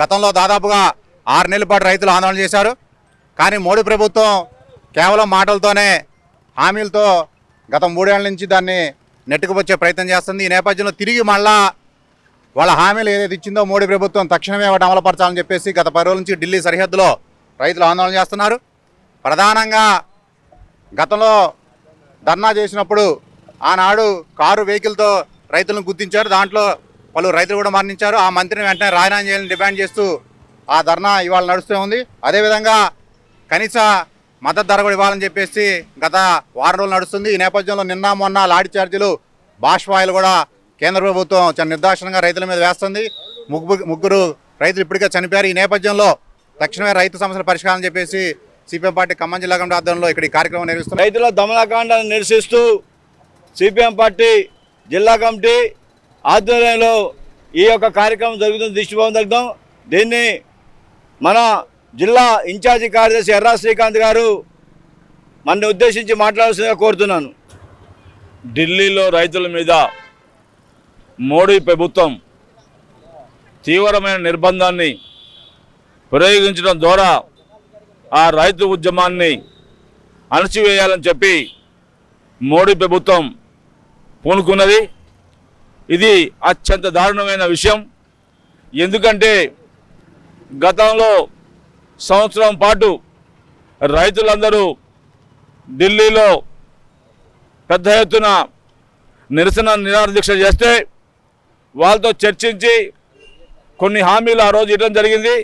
గతంలో దాదాపుగా ఆరు నెలల పాటు రైతులు ఆందోళన చేశారు. కానీ మోడీ ప్రభుత్వం కేవలం మాటలతోనే హామీలతో గత మూడేళ్ళ నుంచి దాన్ని నెట్టుకువచ్చే ప్రయత్నం చేస్తుంది. ఈ నేపథ్యంలో తిరిగి మళ్ళా వాళ్ళ హామీలు ఏదైతే ఇచ్చిందో మోడీ ప్రభుత్వం తక్షణమే వాటి అమలుపరచాలని చెప్పేసి గత పది రోజుల నుంచి ఢిల్లీ సరిహద్దులో రైతులు ఆందోళన చేస్తున్నారు. ప్రధానంగా గతంలో ధర్నా చేసినప్పుడు ఆనాడు కారు వెహికల్తో రైతులను గుర్తించారు. దాంట్లో పలు రైతులు కూడా మరణించారు. ఆ మంత్రిని వెంటనే రాజీనామా చేయాలని డిమాండ్ చేస్తూ ఆ ధర్నా ఇవాళ నడుస్తూ ఉంది. అదేవిధంగా కనీస మద్దతు ధర కూడా ఇవ్వాలని చెప్పేసి గత వారం రోజులు నడుస్తుంది. ఈ నేపథ్యంలో నిన్న మొన్న లాడి ఛార్జీలు బాష్పాయిలు కూడా కేంద్ర ప్రభుత్వం చాలా నిర్దాక్షణంగా రైతుల మీద వేస్తుంది. ముగ్గురు ముగ్గురు రైతులు ఇప్పటికే చనిపోయారు. ఈ నేపథ్యంలో తక్షణమే రైతు సమస్యల పరిష్కారం చెప్పేసి సిపిఎం పార్టీ ఖమ్మం జిల్లా కమిటీ ఆధ్వర్యంలో ఇక్కడ ఈ కార్యక్రమం నిర్వహిస్తుంది రైతుల దమనకాండను నిరసిస్తూ సిపిఎం పార్టీ జిల్లా కమిటీ ఆధ్వర్యంలో ఈ యొక్క కార్యక్రమం జరుగుతుంది. దిష్టిభవన్ దగ్గం దీన్ని మన జిల్లా ఇన్ఛార్జి కార్యదర్శి ఎర్రా శ్రీకాంత్ గారు మన ఉద్దేశించి మాట్లాడాల్సిందిగా కోరుతున్నాను. ఢిల్లీలో రైతుల మీద మోడీ ప్రభుత్వం తీవ్రమైన నిర్బంధాన్ని ప్రయోగించడం ద్వారా ఆ రైతు ఉద్యమాన్ని అణచివేయాలని చెప్పి మోడీ ప్రభుత్వం పూనుకున్నది. ఇది అత్యంత దారుణమైన విషయం. ఎందుకంటే గతంలో సంవత్సరం పాటు రైతులందరూ ఢిల్లీలో పెద్ద ఎత్తున నిరసన నిరాదీక్ష చేస్తే వాళ్ళతో చర్చించి కొన్ని హామీలు ఆ రోజు ఇవ్వడం జరిగింది.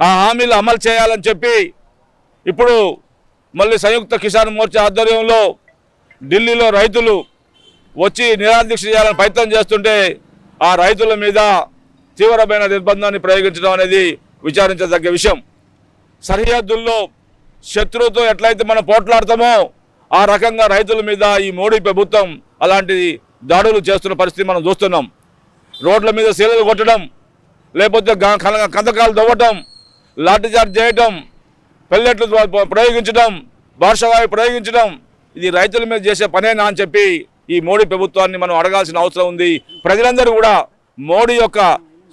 ఆ హామీలు అమలు చేయాలని చెప్పి ఇప్పుడు మళ్ళీ సంయుక్త కిసాన్ మోర్చా ఆధ్వర్యంలో ఢిల్లీలో రైతులు వచ్చి నిరాదీక్ష చేయాలని ప్రయత్నం చేస్తుంటే ఆ రైతుల మీద తీవ్రమైన నిర్బంధాన్ని ప్రయోగించడం అనేది విచారించదగ్గ విషయం. సరిహద్దుల్లో శత్రువుతో ఎట్లయితే మనం పోట్లాడతామో ఆ రకంగా రైతుల మీద ఈ మోడీ ప్రభుత్వం అలాంటి దాడులు చేస్తున్న పరిస్థితి మనం చూస్తున్నాం. రోడ్ల మీద శీలలు కొట్టడం లేకపోతే కందకాలు దవ్వటం లాఠీచార్జ్ చేయటం పెల్లెట్లు ప్రయోగించడం భాషవాయు ప్రయోగించడం ఇది రైతుల మీద చేసే పనేనా అని చెప్పి ఈ మోడీ ప్రభుత్వాన్ని మనం అడగాల్సిన అవసరం ఉంది. ప్రజలందరూ కూడా మోడీ యొక్క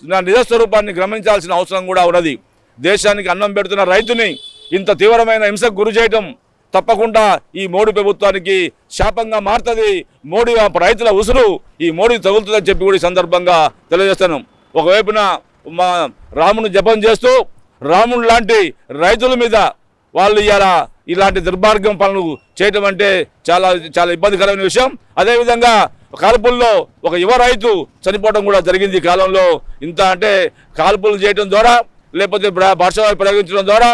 నా నిజస్వరూపాన్ని గమనించాల్సిన అవసరం కూడా ఉన్నది. దేశానికి అన్నం పెడుతున్న రైతుని ఇంత తీవ్రమైన హింసకు గురి చేయటం తప్పకుండా ఈ మోడీ ప్రభుత్వానికి శాపంగా మారుతుంది. మోడీ రైతుల ఉసురు ఈ మోడీ తగులుతుందని చెప్పి కూడా ఈ సందర్భంగా తెలియజేస్తాను. ఒకవైపున మా రాముని జపం చేస్తూ రాముడు లాంటి రైతుల మీద వాళ్ళు ఇలా ఇలాంటి దుర్మార్గం పనులు చేయటం అంటే చాలా చాలా ఇబ్బందికరమైన విషయం. అదేవిధంగా కాల్పుల్లో ఒక యువ రైతు చనిపోవడం కూడా జరిగింది ఈ కాలంలో. ఇంత అంటే కాల్పులు చేయడం ద్వారా లేకపోతే భాషలు ప్రయోగించడం ద్వారా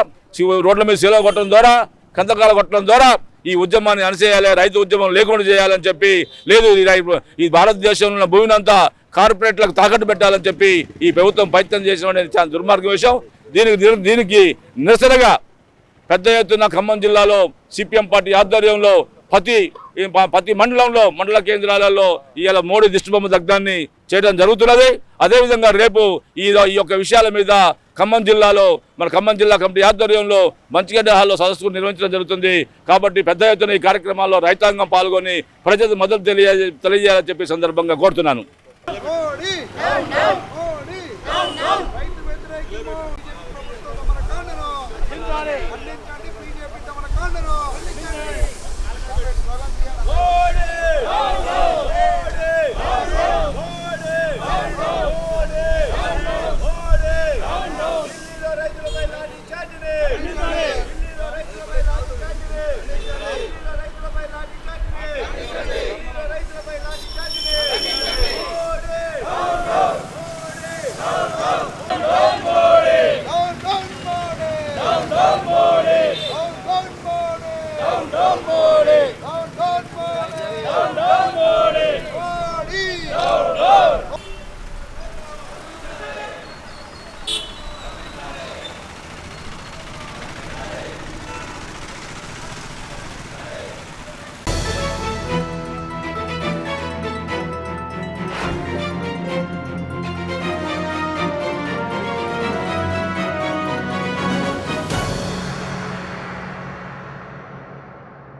రోడ్ల మీద సేవ కొట్టడం ద్వారా కందకాలు కొట్టడం ద్వారా ఈ ఉద్యమాన్ని అణచేయాలి రైతు ఉద్యమం లేకుండా చేయాలని చెప్పి లేదు ఈ రై- ఈ భారతదేశంలో ఉన్న భూమిని అంతా కార్పొరేట్లకు తాకట్టు పెట్టాలని చెప్పి ఈ ప్రభుత్వం ప్రయత్నం చేసిన చాలా దుర్మార్గం విషయం. దీనికి- దీనికి నిరసనగా పెద్ద ఎత్తున ఖమ్మం జిల్లాలో సిపిఎం పార్టీ ఆధ్వర్యంలో ప్రతి ప్రతి మండలంలో మండల కేంద్రాలలో ఇవాళ మోడీ దిష్టిబొమ్మ దగ్ధాన్ని చేయడం జరుగుతున్నది. అదేవిధంగా రేపు ఈ ఈ యొక్క విషయాల మీద ఖమ్మం జిల్లాలో మన ఖమ్మం జిల్లా కమిటీ ఆధ్వర్యంలో మంచిగడ్డ హాల్లో సదస్సు నిర్వహించడం జరుగుతుంది. కాబట్టి పెద్ద ఎత్తున ఈ కార్యక్రమాల్లో రైతాంగం పాల్గొని ప్రజలకు మద్దతు తెలియ తెలియజేయాలని చెప్పి సందర్భంగా కోరుతున్నాను.